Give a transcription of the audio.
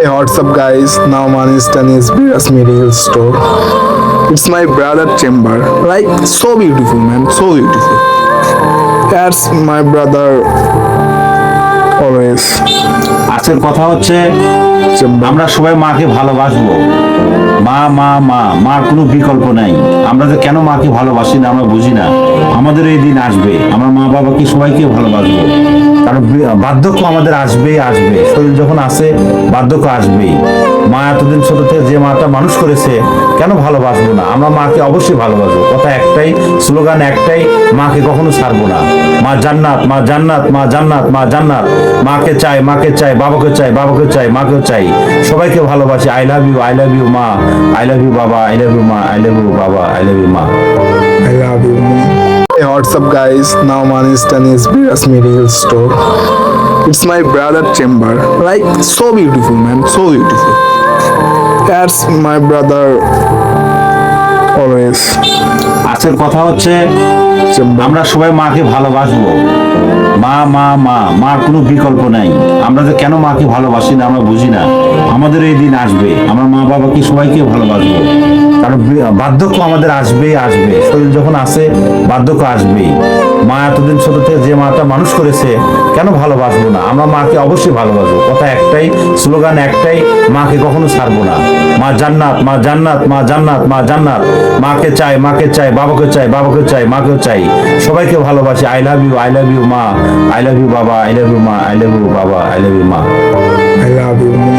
Hey, what's up, guys? Now Manistan is Biras Medical Store. It's my brother chamber. Like so beautiful, man. So beautiful. That's my brother always. আজকের কথা হচ্ছে. আমরা সবাই মাকে ভালোবাসবো মা মা মা মার কোনো বিকল্প নাই আমরা যে কেন মাকে ভালোবাসি না আমরা বুঝি না আমাদের এই দিন আসবে আমরা মা বাবাকে সবাইকে ভালোবাসবো কারণ বার্ধক্য আমাদের আসবেই আসবে শরীর যখন আসে, বার্ধক্য আসবেই। মা এতদিন ছোট থেকে যে মাটা মানুষ করেছে, কেন ভালোবাসবো না? আমরা মাকে অবশ্যই ভালোবাসবো। কথা একটাই, স্লোগান একটাই, মাকে কখনো ছাড়বো না। মা জান্নাত মা জান্নাত মা জান্নাত মা জান্নাত। মাকে চাই মাকে চাই, বাবাকে চাই বাবাকে চাই, মাকেও চাই। সবাইকে ভালোবাসি। I love you I love you মা। আই লাভ ইউ বাবা। আই লাভ ইউ মা। আই লাভ ইউ বাবা। আই লাভ ইউ মা. Hey, what's up, guys? Now Manistan is Biras Medical Store. It's my brother chamber. Like so beautiful, man. So beautiful. That's my brother always. আজকের কথা হচ্ছে. আমরা সবাই মাকে ভালোবাসবো। মা মা মা, মার কোনো বিকল্প নাই। আমরা যে কেন মাকে ভালোবাসি না, আমরা বুঝি না। আমাদের এই দিন আসবে। আমরা মা বাবাকে সবাইকে ভালোবাসবো। কারণ বার্ধক্য আমাদের আসবে আসবে। শরীর যখন আসে, বার্ধক্য আসবেই। মা এতদিন ছোট যে মাটা মানুষ করেছে, কেন ভালোবাসবো না? আমরা মাকে অবশ্যই ভালোবাসবো। কথা একটাই স্লোগান একটাই, মাকে কখনো ছাড়বো না। মা জান্নাত মা জান্নাত মা জান্নাত মা জান্নাত। মাকে চাই মাকে চাই, বাবাকে চাই বাবাকে চাই, মাকেও চাই। সবাইকে ভালোবাসি। I love you I love you মা। আই লাভ ইউ বাবা। আই লাভ ইউ মা। আই লাভ ইউ বাবা। আই লাভ ইউ মা। I love you.